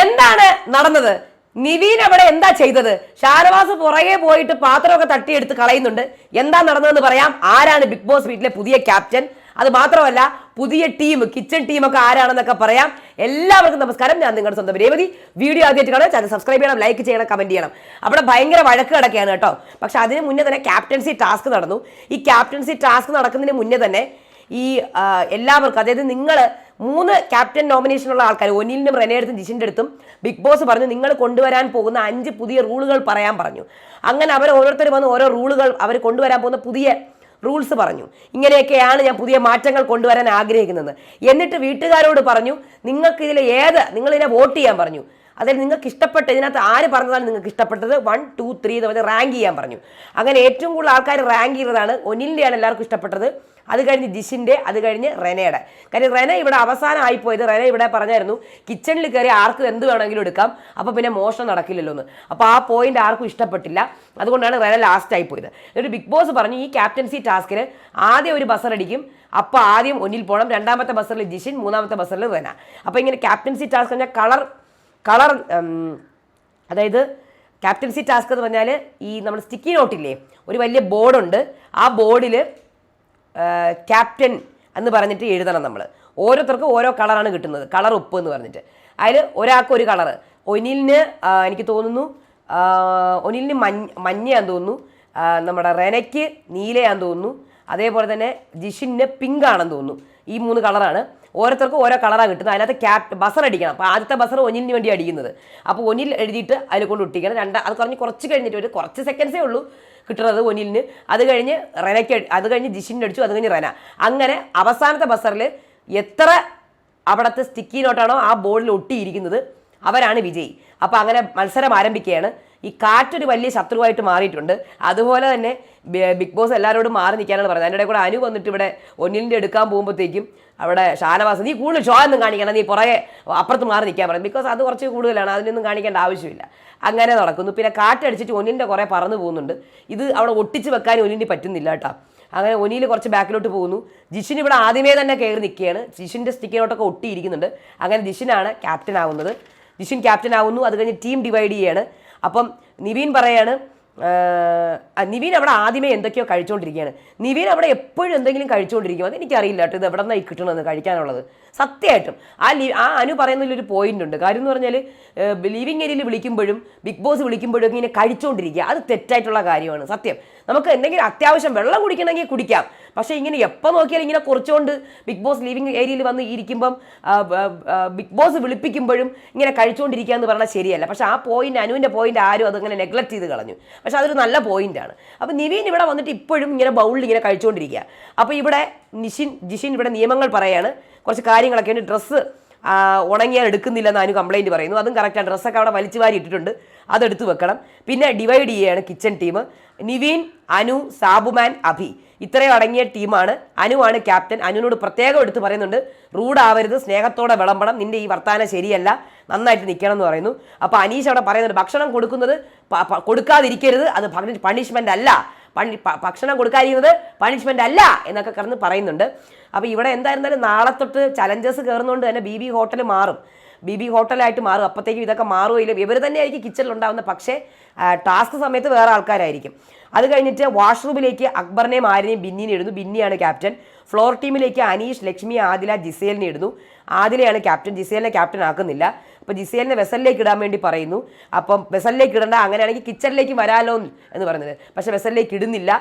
എന്താണ് നടന്നത്? നിവീൻ അവിടെ എന്താ ചെയ്തത്? ഷാനവാസ് പുറകെ പോയിട്ട് പാത്രമൊക്കെ തട്ടിയെടുത്ത് കളയുന്നുണ്ട്. എന്താ നടന്നതെന്ന് പറയാം. ആരാണ് ബിഗ് ബോസ് വീട്ടിലെ പുതിയ ക്യാപ്റ്റൻ? അത് മാത്രമല്ല പുതിയ ടീം കിച്ചൺ ടീമൊക്കെ ആരാണെന്നൊക്കെ പറയാം. എല്ലാവർക്കും നമസ്കാരം. ഞാൻ നിങ്ങളുടെ സ്വന്തം രേവതി. വീഡിയോ ആദ്യമായിട്ട് കാണാൻ ചാനൽ സബ്സ്ക്രൈബ് ചെയ്യണം ലൈക്ക് ചെയ്യണം കമന്റ് ചെയ്യണം. അവിടെ ഭയങ്കര വഴക്ക് കിടക്കുകയാണ് കേട്ടോ. പക്ഷെ അതിന് മുന്നേ തന്നെ ക്യാപ്റ്റൻസി ടാസ്ക് നടന്നു. ഈ ക്യാപ്റ്റൻസി ടാസ്ക് നടക്കുന്നതിന് മുന്നേ തന്നെ ഈ എല്ലാവർക്കും അതായത് നിങ്ങൾ മൂന്ന് ക്യാപ്റ്റൻ നോമിനേഷനുള്ള ആൾക്കാർ ഒനിലിനും റെനയെടുത്തും ജിഷിന്റെ അടുത്തും ബിഗ് ബോസ് പറഞ്ഞു നിങ്ങൾ കൊണ്ടുവരാൻ പോകുന്ന അഞ്ച് പുതിയ റൂളുകൾ പറയാൻ പറഞ്ഞു. അങ്ങനെ അവർ ഓരോരുത്തർ വന്ന് ഓരോ റൂളുകൾ അവർ കൊണ്ടുവരാൻ പോകുന്ന പുതിയ റൂൾസ് പറഞ്ഞു. ഇങ്ങനെയൊക്കെയാണ് ഞാൻ പുതിയ മാറ്റങ്ങൾ കൊണ്ടുവരാൻ ആഗ്രഹിക്കുന്നത്. എന്നിട്ട് വീട്ടുകാരോട് പറഞ്ഞു നിങ്ങൾക്ക് ഏത് നിങ്ങളിതിനെ വോട്ട് ചെയ്യാൻ പറഞ്ഞു. അതായത് നിങ്ങൾക്ക് ഇഷ്ടപ്പെട്ട ഇതിനകത്ത് ആര് പറഞ്ഞതാണ് നിങ്ങൾക്ക് ഇഷ്ടപ്പെട്ടത്? വൺ ടു ത്രീ എന്ന് പറഞ്ഞ് റാങ്ക് ചെയ്യാൻ പറഞ്ഞു. അങ്ങനെ ഏറ്റവും കൂടുതൽ ആൾക്കാർ റാങ്ക് ചെയ്തതാണ് ഒനിലിന്റെയാണ് എല്ലാവർക്കും ഇഷ്ടപ്പെട്ടത്. അത് കഴിഞ്ഞ് ജിഷിന്റെ അത് കഴിഞ്ഞ് റെനയുടെ. കാര്യം റെന ഇവിടെ അവസാനം ആയിപ്പോയത് റെന ഇവിടെ പറഞ്ഞായിരുന്നു കിച്ചണിൽ കയറി ആർക്കും എന്ത് വേണമെങ്കിലും എടുക്കാം. അപ്പോൾ പിന്നെ മോഷണം നടക്കില്ലല്ലോ എന്ന്. അപ്പോൾ ആ പോയിന്റ് ആർക്കും ഇഷ്ടപ്പെട്ടില്ല. അതുകൊണ്ടാണ് റെന ലാസ്റ്റ് ആയിപ്പോയത് എന്നിട്ട് ബിഗ് ബോസ് പറഞ്ഞു ഈ ക്യാപ്റ്റൻസി ടാസ്കിന് ആദ്യം ഒരു ബസർ അടിക്കും. അപ്പോൾ ആദ്യം ഒന്നിൽ പോകണം രണ്ടാമത്തെ ബസറിൽ ജിഷിൻ മൂന്നാമത്തെ ബസറിൽ റെന. അപ്പോൾ ഇങ്ങനെ ക്യാപ്റ്റൻസി ടാസ്ക് പറഞ്ഞാൽ കളർ കളർ അതായത് ക്യാപ്റ്റൻസി ടാസ്ക് എന്ന് പറഞ്ഞാൽ ഈ നമ്മൾ സ്റ്റിക്കി നോട്ടില്ലേ ഒരു വലിയ ബോർഡുണ്ട്. ആ ബോർഡിൽ ക്യാപ്റ്റൻ എന്ന് പറഞ്ഞിട്ട് എഴുതണം നമ്മൾ ഓരോരുത്തർക്കും ഓരോ കളറാണ് കിട്ടുന്നത്. കളർ ഉപ്പ് എന്ന് പറഞ്ഞിട്ട്. അതിൽ ഒരാൾക്ക് ഒരു കളർ ഒനിലിന് എനിക്ക് തോന്നുന്നു ഒനിലിന് മഞ്ഞ മഞ്ഞയാന്ന് തോന്നുന്നു നമ്മുടെ റെനയ്ക്ക് നീലയാന്ന് തോന്നുന്നു അതേപോലെ തന്നെ ജിഷിന് പിങ്ക് ആണെന്ന് തോന്നുന്നു. ഈ മൂന്ന് കളറാണ്. ഓരോരുത്തർക്കും ഓരോ കളറാണ് കിട്ടുന്നത്. അതിനകത്ത് ക്യാപ് ബസർ അടിക്കണം. അപ്പോൾ ആദ്യത്തെ ബസർ ഒന്നിന് വേണ്ടി അടിക്കുന്നത്. അപ്പോൾ ഒന്നിൽ എഴുതിയിട്ട് അതിൽ കൊണ്ട് ഒട്ടിക്കണം. രണ്ട് അത് കുറഞ്ഞ് കുറച്ച് കഴിഞ്ഞിട്ട് ഒരു കുറച്ച് സെക്കൻഡ്സേ ഉള്ളൂ കിട്ടുന്നത് ഒനിലിന്. അത് കഴിഞ്ഞ് റെനയ്ക്ക് അത് കഴിഞ്ഞ് ജിഷിന്റെ അടിച്ചു അത് കഴിഞ്ഞ് റെന. അങ്ങനെ അവസാനത്തെ ബസറിൽ എത്ര അവിടുത്തെ സ്റ്റിക്കി നോട്ടാണോ ആ ബോർഡിൽ ഒട്ടിയിരിക്കുന്നത് അവരാണ് വിജയി. അപ്പോൾ അങ്ങനെ മത്സരം ആരംഭിക്കുകയാണ്. ഈ കാറ്റൊരു വലിയ ശത്രുവായിട്ട് മാറിയിട്ടുണ്ട്. അതുപോലെ തന്നെ ബിഗ് ബോസ് എല്ലാവരോടും മാറി നിൽക്കാനാണ് പറയുന്നത്. അതിന്റെ കൂടെ അനു വന്നിട്ട് ഇവിടെ ഒന്നിലിന്റെ എടുക്കാൻ പോകുമ്പോഴത്തേക്കും അവിടെ ഷാനവാസ് നീ കൂടുതൽ ഷോ ഒന്നും കാണിക്കണം നീ പുറകെ അപ്പുറത്ത് മാറി നിൽക്കാൻ പറയും. ബിക്കോസ് അത് കുറച്ച് കൂടുതലാണ് അതിനൊന്നും കാണിക്കേണ്ട ആവശ്യമില്ല. അങ്ങനെ നടക്കുന്നു. പിന്നെ കാറ്റടിച്ചിട്ട് ഒന്നിന്റെ കുറേ പറന്നു പോകുന്നുണ്ട്. ഇത് അവിടെ ഒട്ടിച്ച് വെക്കാൻ ഒന്നിന് പറ്റുന്നില്ല കേട്ടോ. അങ്ങനെ ഒനിയിൽ കുറച്ച് ബാക്കിലോട്ട് പോകുന്നു. ജിഷിൻ ഇവിടെ ആദ്യമേ തന്നെ കയറി നിൽക്കുകയാണ്. ജിഷിന്റെ സ്റ്റിക്കിനോട്ടൊക്കെ ഒട്ടിയിരിക്കുന്നുണ്ട്. അങ്ങനെ ജിഷിനാണ് ക്യാപ്റ്റൻ ആവുന്നത്. ജിഷിൻ ക്യാപ്റ്റൻ ആവുന്നു. അത് കഴിഞ്ഞ് ടീം ഡിവൈഡ് ചെയ്യാണ്. അപ്പം നിവീൻ പറയാണ് നിവീൻ അവിടെ ആദ്യമേ എന്തൊക്കെയോ കഴിച്ചുകൊണ്ടിരിക്കുകയാണ് നിവീൻ അവിടെ എപ്പോഴും എന്തെങ്കിലും കഴിച്ചുകൊണ്ടിരിക്കും അത് എനിക്കറിയില്ല കേട്ടോ ഇത് എവിടെ നിന്നായി കിട്ടണമെന്ന് കഴിക്കാനുള്ളത്. സത്യമായിട്ടും ആ ലി ആ അനു പറയുന്നതിലൊരു പോയിന്റ് ഉണ്ട്. കാര്യം എന്ന് പറഞ്ഞാൽ ലിവിങ് ഏരിയയിൽ വിളിക്കുമ്പോഴും ബിഗ് ബോസ് വിളിക്കുമ്പോഴും ഇങ്ങനെ കഴിച്ചുകൊണ്ടിരിക്കുക അത് തെറ്റായിട്ടുള്ള കാര്യമാണ് സത്യം. നമുക്ക് എന്തെങ്കിലും അത്യാവശ്യം വെള്ളം കുടിക്കണമെങ്കിൽ കുടിക്കാം. പക്ഷേ ഇങ്ങനെ എപ്പോൾ നോക്കിയാലും ഇങ്ങനെ കുറച്ചുകൊണ്ട് ബിഗ് ബോസ് ലിവിങ് ഏരിയയിൽ വന്ന് ഇരിക്കുമ്പം ബിഗ് ബോസ് വിളിപ്പിക്കുമ്പോഴും ഇങ്ങനെ കഴിച്ചുകൊണ്ടിരിക്കുക എന്ന് പറഞ്ഞാൽ ശരിയല്ല. പക്ഷേ ആ പോയിന്റ് അനുവിന്റെ പോയിന്റ് ആരും അതങ്ങനെ നെഗ്ലക്ട് ചെയ്ത് കളഞ്ഞു. പക്ഷേ അതൊരു നല്ല പോയിന്റാണ് അപ്പോൾ നിവീൻ ഇവിടെ വന്നിട്ട് ഇപ്പോഴും ഇങ്ങനെ ബൗളിൽ ഇങ്ങനെ കഴിച്ചുകൊണ്ടിരിക്കുക അപ്പോൾ ഇവിടെ നിഷിൻ ജിഷിൻ ഇവിടെ നിയമങ്ങൾ പറയാണ്. കുറച്ച് കാര്യങ്ങളൊക്കെ ഉണ്ട്. ഡ്രസ്സ് ഉണങ്ങിയാൽ എടുക്കുന്നില്ല എന്ന് അനു കംപ്ലൈന്റ് പറയുന്നു. അതും കറക്റ്റാണ് ഡ്രസ്സൊക്കെ അവിടെ വലിച്ചു വാരി ഇട്ടിട്ടുണ്ട്. അതെടുത്ത് വെക്കണം. പിന്നെ ഡിവൈഡ് ചെയ്യുകയാണ് കിച്ചൺ ടീം നിവീൻ അനു സാബുമാൻ അഭി. ഇത്രയും അടങ്ങിയ ടീമാണ്. അനുവാണ് ക്യാപ്റ്റൻ. അനുവിനോട് പ്രത്യേകം എടുത്ത് പറയുന്നുണ്ട്. റൂഡാവരുത് സ്നേഹത്തോടെ വിളമ്പണം. നിന്റെ ഈ വർത്താനം ശരിയല്ല. നന്നായിട്ട് നിൽക്കണം എന്ന് പറയുന്നു. അപ്പോൾ അനീഷ് അവിടെ പറയുന്നുണ്ട് ഭക്ഷണം കൊടുക്കുന്നത് കൊടുക്കാതിരിക്കരുത്. അത് പണിഷ്മെന്റ് അല്ല. പണി ഭക്ഷണം കൊടുക്കാതിരിക്കുന്നത് പണിഷ്മെന്റ് അല്ല. എന്നൊക്കെ കിടന്ന് പറയുന്നുണ്ട്. അപ്പോൾ ഇവിടെ എന്തായിരുന്നാലും നാളെ തൊട്ട് ചലഞ്ചേഴ്സ് കയറുന്നതുകൊണ്ട് തന്നെ ബി ബി ഹോട്ടൽ മാറും. ബി ബി ഹോട്ടലായിട്ട് മാറും. അപ്പോഴത്തേക്കും ഇതൊക്കെ മാറുകയില്ല. ഇവർ തന്നെയായിരിക്കും കിച്ചണിൽ ഉണ്ടാകുന്നത് പക്ഷേ ടാസ്ക് സമയത്ത് വേറെ ആൾക്കാരായിരിക്കും. അത് കഴിഞ്ഞിട്ട് വാഷ്റൂമിലേക്ക് അക്ബറിനെയും ആരിനെയും ബിന്നിനെ ഇടുന്നു. ബിന്നിയാണ് ക്യാപ്റ്റൻ ഫ്ലോർ ടീമിലേക്ക് അനീഷ് ലക്ഷ്മി ആദില ജിസേലിനെ ഇടുന്നു. ആദിലയാണ് ക്യാപ്റ്റൻ ജിസേലിനെ ക്യാപ്റ്റൻ ആക്കുന്നില്ല. അപ്പോൾ ജിസേലിനെ വെസലിലേക്ക് ഇടാൻ വേണ്ടി പറയുന്നു. അപ്പം വെസലിലേക്ക് ഇടണ്ട അങ്ങനെയാണെങ്കിൽ കിച്ചണിലേക്ക് വരാലോ എന്ന് പറഞ്ഞത് പക്ഷേ വെസലിലേക്ക് ഇടുന്നില്ല.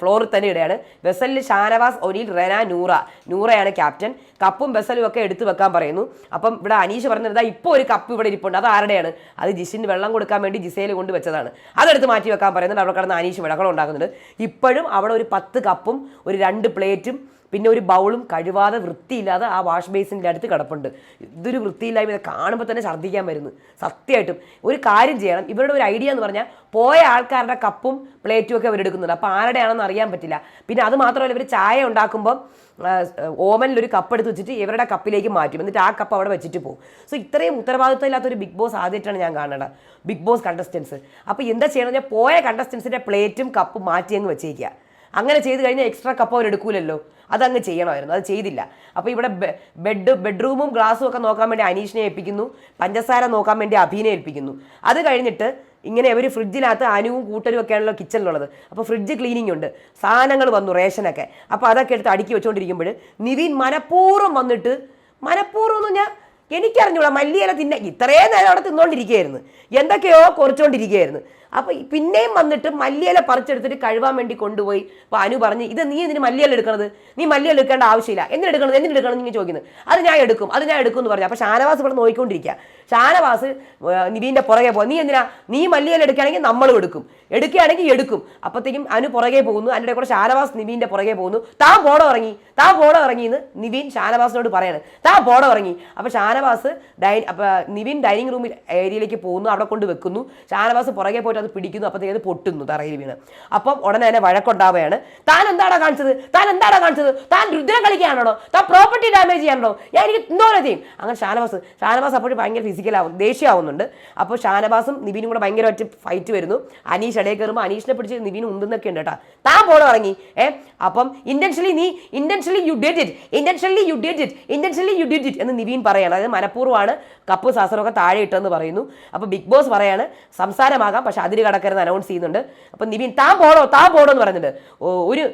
ഫ്ലോറിൽ തന്നെ ഇടയാണ് വെസലിൽ ഷാനവാസ് ഒനിൽ റെന നൂറ. നൂറയാണ് ക്യാപ്റ്റൻ. കപ്പും വെസലും ഒക്കെ എടുത്തു വെക്കാൻ പറയുന്നു. അപ്പം ഇവിടെ അനീഷ് പറഞ്ഞത് ഇപ്പോൾ ഒരു കപ്പ് ഇവിടെ ഇരിപ്പുണ്ട്. അത് ആരുടെയാണ്? അത് ജിഷിന് വെള്ളം കൊടുക്കാൻ വേണ്ടി ജിസയിൽ കൊണ്ട് വെച്ചതാണ്. അതെടുത്ത് മാറ്റി വെക്കാൻ പറയുന്നുണ്ട്. അവിടെ കിടന്ന് അനീഷ് വിളകളുണ്ടാകുന്നുണ്ട് ഇപ്പോഴും അവിടെ ഒരു പത്ത് കപ്പും ഒരു രണ്ട് പ്ലേറ്റും പിന്നെ ഒരു ബൗളും കഴിവാതെ വൃത്തിയില്ലാതെ ആ വാഷ് ബേസിന്റെ അടുത്ത് കിടപ്പുണ്ട്. ഇതൊരു വൃത്തിയില്ലായ്മ ഇത് കാണുമ്പോൾ തന്നെ ഛർദ്ദിക്കാൻ വരുന്നു. സത്യമായിട്ടും ഒരു കാര്യം ചെയ്യണം. ഇവരുടെ ഒരു ഐഡിയ എന്ന് പറഞ്ഞാൽ പോയ ആൾക്കാരുടെ കപ്പും പ്ലേറ്റും ഒക്കെ അവരെടുക്കുന്നുണ്ട് അപ്പോൾ ആരുടെയാണെന്ന് അറിയാൻ പറ്റില്ല. പിന്നെ അത് മാത്രമല്ല ഇവർ ചായ ഉണ്ടാക്കുമ്പോൾ ഓവനിൽ ഒരു കപ്പ് എടുത്ത് വെച്ചിട്ട് ഇവരുടെ കപ്പിലേക്ക് മാറ്റും. എന്നിട്ട് ആ കപ്പ് അവിടെ വെച്ചിട്ട് പോകും. സോ ഇത്രയും ഉത്തരവാദിത്വം ഇല്ലാത്ത ഒരു ബിഗ് ബോസ് ആദ്യമായിട്ടാണ് ഞാൻ കാണുന്നത് ബിഗ് ബോസ് കണ്ടസ്റ്റൻസ് അപ്പോൾ എന്താ ചെയ്യണമെന്ന് വെച്ചാൽ പോയ കണ്ടസ്റ്റൻസിന്റെ പ്ലേറ്റും കപ്പും മാറ്റിയെന്ന് വെച്ചേക്കുക അങ്ങനെ ചെയ്ത് കഴിഞ്ഞാൽ എക്സ്ട്രാ കപ്പ് അവർ എടുക്കൂലല്ലോ. അതങ്ങ് ചെയ്യണമായിരുന്നു. അത് ചെയ്തില്ല. അപ്പോൾ ഇവിടെ ബെഡ് ബെഡ്റൂമും ഗ്ലാസും ഒക്കെ നോക്കാൻ വേണ്ടി അനീഷിനെ ഏൽപ്പിക്കുന്നു. പഞ്ചസാര നോക്കാൻ വേണ്ടി അഭിനെ ഏൽപ്പിക്കുന്നു. അത് കഴിഞ്ഞിട്ട് ഇങ്ങനെ അവർ ഫ്രിഡ്ജിനകത്ത് അനുവും കൂട്ടരും ഒക്കെയാണല്ലോ കിച്ചണിലുള്ളത് അപ്പോൾ ഫ്രിഡ്ജ് ക്ലീനിങ് ഉണ്ട്. സാധനങ്ങൾ വന്നു റേഷനൊക്കെ. അപ്പോൾ അതൊക്കെ എടുത്ത് അടുക്കി വെച്ചുകൊണ്ടിരിക്കുമ്പോൾ നിവിൻ മനഃപൂർവം വന്നിട്ട് മനഃപൂർവം എന്ന് ഞാൻ എനിക്കറിഞ്ഞൂടാ മല്ലിയില തിന്ന ഇത്രയും നേരം അവിടെ തിന്നുകൊണ്ടിരിക്കുകയായിരുന്നു എന്തൊക്കെയോ കുറച്ചുകൊണ്ടിരിക്കുകയായിരുന്നു അപ്പോൾ പിന്നെയും വന്നിട്ട് മല്ലിയില പറിച്ചെടുത്തിട്ട് കഴുകാൻ വേണ്ടി കൊണ്ടുപോയി. അപ്പോൾ അനു പറഞ്ഞു ഇത് നീ എന്തിന് മല്ലിയില എടുക്കണത്? നീ മല്ലിയില എടുക്കേണ്ട ആവശ്യമില്ല. എന്തിനെടുക്കണത് എന്തിനെടുക്കണം നീ ചോദിക്കുന്നത്. അത് ഞാൻ എടുക്കും. അത് ഞാൻ എടുക്കും എന്ന് പറഞ്ഞു. അപ്പോൾ ഷാനവാസ് ഇവിടെ നോക്കിക്കൊണ്ടിരിക്കുക ഷാനവാസ് നിവീന്റെ പുറകെ പോകും. നീ എന്തിനാ? നീ മല്ലിയില എടുക്കുകയാണെങ്കിൽ നമ്മളും എടുക്കും. എടുക്കുകയാണെങ്കിൽ എടുക്കും. അപ്പോഴത്തേക്കും അനു പുറകെ പോകുന്നു. അതിന്റെ കൂടെ ഷാനവാസ് നിവീന്റെ പുറകെ പോകുന്നു. താൻ പോടോ ഇറങ്ങി. താൻ പോടോ ഇറങ്ങി എന്ന് നിവീൻ ഷാനവാസിനോട് പറയാണ്. താൻ പോടോ ഇറങ്ങി. അപ്പോൾ ഷാനവാസ് ഡൈ അപ്പോൾ നിവിൻ ഡൈനിങ് റൂമിൽ ഏരിയയിലേക്ക് പോകുന്നു. അവിടെ കൊണ്ട് വെക്കുന്നു. ഷാനവാസ് പുറകെ പോയിട്ട് അത് പിടിക്കുന്നു അപ്പോഴത്തേക്ക് അത് പൊട്ടുന്നു തറയിൽ വീണ്. അപ്പം ഉടനെ തന്നെ വഴക്കുണ്ടാവുകയാണ്. താൻ എന്താടാ കാണിച്ചത്? താൻ എന്താടാ കാണിച്ചത്? താൻ രുദ്രം കളിക്കാനാണോ താൻ പ്രോപ്പർട്ടി ഡാമേജ് ചെയ്യാനാണോ ഞാൻ എനിക്ക് എന്തോരം ചെയ്യും. അങ്ങനെ ഷാനവാസ് ഷാനവാസ് അപ്പോഴും ഭയങ്കര ഫിസിക്കലാവും ദേഷ്യമാവുന്നുണ്ട്. അപ്പോൾ ഷാനവാസും നിവിനും കൂടെ ഭയങ്കരമായിട്ട് ഫൈറ്റ് വരുന്നു. അനീഷ് ഇടയിൽ കയറുമ്പോൾ അനീഷിനെ പിടിച്ച് നിവിൻ ഉന്തുന്നൊക്കെ ഉണ്ട് കേട്ടോ. താൻ പോലെ ഇറങ്ങി. ഏ? അപ്പം ഇന്റൻഷലി നീ intentionally you did it intentionally you did it intentionally you did it എന്ന് നിവിൻ പറയാണ്. അതായത് മനഃപൂർവമാണ് കപ്പ് സാസറൊക്കെ താഴെ ഇട്ടെന്ന് പറയുന്നു. അപ്പോൾ ബിഗ് ബോസ് പറയാണ് സംസാരമാകാം പക്ഷെ അതിര് കടക്കരുത് അനൗൺസ് ചെയ്യുന്നുണ്ട്. അപ്പം നിവിൻ താൻ പോണോ താൻ പോണോ എന്ന് പറയുന്നുണ്ട്. ഒരു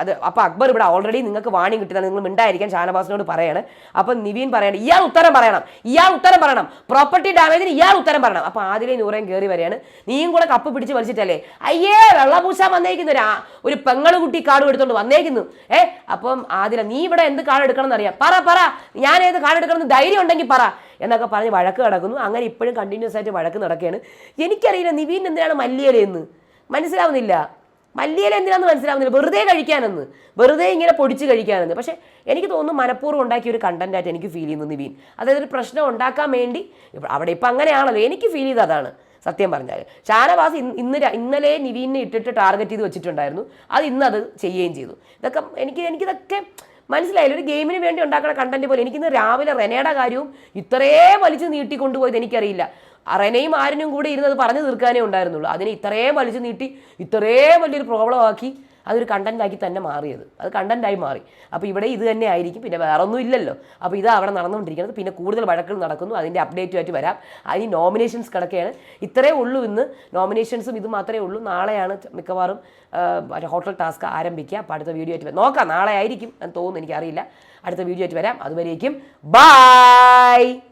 അത് അപ്പോൾ അക്ബർ ഇവിടെ ഓൾറെഡി നിങ്ങൾക്ക് വാണിംഗ് കിട്ടിയതാണ്. നിങ്ങൾ മിണ്ടായിരിക്കാൻ ഷാനവാസിനോട് പറയാണ്. അപ്പം നിവിൻ പറയണം ഇയാൾ ഉത്തരം പറയണം. ഇയാൾ ഉത്തരം പറയണം. പ്രോപ്പർട്ടി ഡാമേജിന് ഇയാൾ ഉത്തരം പറയണം. അപ്പോൾ ആദിലെ നൂറേം കയറി വരികയാണ്. നീയും കൂടെ കപ്പ് പിടിച്ച് വലിച്ചിട്ടല്ലേ? അയ്യേ വെള്ളപൂശാൻ വന്നേക്കുന്നു. ഒരു ഒരു പെങ്ങൾ കുട്ടി കാർഡ് എടുത്തോണ്ട് വന്നേക്കുന്നു. ഏ അപ്പം ആദില നീ ഇവിടെ എന്ത് കാർഡ് എടുക്കണം എന്നറിയാം പറ പറ. ഞാൻ ഏത് കാർഡ് എടുക്കണം എന്ന് ധൈര്യം ഉണ്ടെങ്കിൽ പറ. എന്നൊക്കെ പറഞ്ഞ് വഴക്ക് നടക്കുന്നു. അങ്ങനെ ഇപ്പോഴും കണ്ടിന്യൂസ് ആയിട്ട് വഴക്ക് നടക്കുകയാണ്. എനിക്കറിയില്ല നിവീൻ എന്തിനാണ് മല്ലിയല എന്ന്? മനസ്സിലാവുന്നില്ല. മല്ലിയില എന്തിനാന്ന് മനസ്സിലാവുന്നില്ല. വെറുതെ കഴിക്കാനെന്ന്. വെറുതെ ഇങ്ങനെ പൊടിച്ച് കഴിക്കാനെന്ന്. പക്ഷേ എനിക്ക് തോന്നുന്നു മനഃപൂർവം ഉണ്ടാക്കിയ ഒരു കണ്ടന്റായിട്ട് എനിക്ക് ഫീൽ ചെയ്യുന്നു നിവീൻ. അതായത് ഒരു പ്രശ്നം ഉണ്ടാക്കാൻ വേണ്ടി അവിടെ ഇപ്പം അങ്ങനെയാണല്ലോ. എനിക്ക് ഫീൽ ചെയ്ത് അതാണ്. സത്യം പറഞ്ഞാൽ. ഷാനവാസ് ഇന്ന് ഇന്ന് ഇന്നലെ നിവീനെ ഇട്ടിട്ട് ടാർഗറ്റ് ചെയ്ത് വെച്ചിട്ടുണ്ടായിരുന്നു. അത് ഇന്ന് അത് ചെയ്യുകയും ചെയ്തു. ഇതൊക്കെ എനിക്ക് എനിക്കിതൊക്കെ മനസ്സിലായില്ല? ഒരു ഗെയിമിന് വേണ്ടി ഉണ്ടാക്കുന്ന കണ്ടന്റ് പോലെ എനിക്കിന്ന് രാവിലെ റെനയുടെ കാര്യവും ഇത്രേ വലിച്ചു നീട്ടി നീട്ടിക്കൊണ്ടുപോയത് എനിക്കറിയില്ല. റെനയും ആരനും കൂടെ ഇരുന്നത് പറഞ്ഞു തീർക്കാനേ ഉണ്ടായിരുന്നുള്ളൂ. അതിനെ ഇത്രയും വലിച്ചു നീട്ടി ഇത്രയും വലിയൊരു പ്രോബ്ലം ആക്കി അതൊരു കണ്ടന്റാക്കി തന്നെ മാറിയത്. അത് കണ്ടന്റായി മാറി. അപ്പോൾ ഇവിടെ ഇത് തന്നെ ആയിരിക്കും. പിന്നെ വേറെ ഒന്നും ഇല്ലല്ലോ. അപ്പോൾ ഇത് അവിടെ നടന്നുകൊണ്ടിരിക്കുന്നത്. പിന്നെ കൂടുതൽ വഴക്കുകൾ നടക്കുന്നു. അതിന്റെ അപ്ഡേറ്റുമായിട്ട് വരാം. അതിന് നോമിനേഷൻസ് കിടക്കുകയാണ് ഇത്രയേ ഉള്ളൂ ഇന്ന്. നോമിനേഷൻസും ഇത് മാത്രമേ ഉള്ളൂ. നാളെയാണ് മിക്കവാറും ഹോട്ടൽ ടാസ്ക് ആരംഭിക്കുക. അപ്പോൾ അടുത്ത വീഡിയോ ആയിട്ട് നോക്കാം. നാളെ ആയിരിക്കും എന്ന് തോന്നുന്നു. എനിക്കറിയില്ല. അടുത്ത വീഡിയോ ആയിട്ട് വരാം. അതുവരേക്കും ബൈ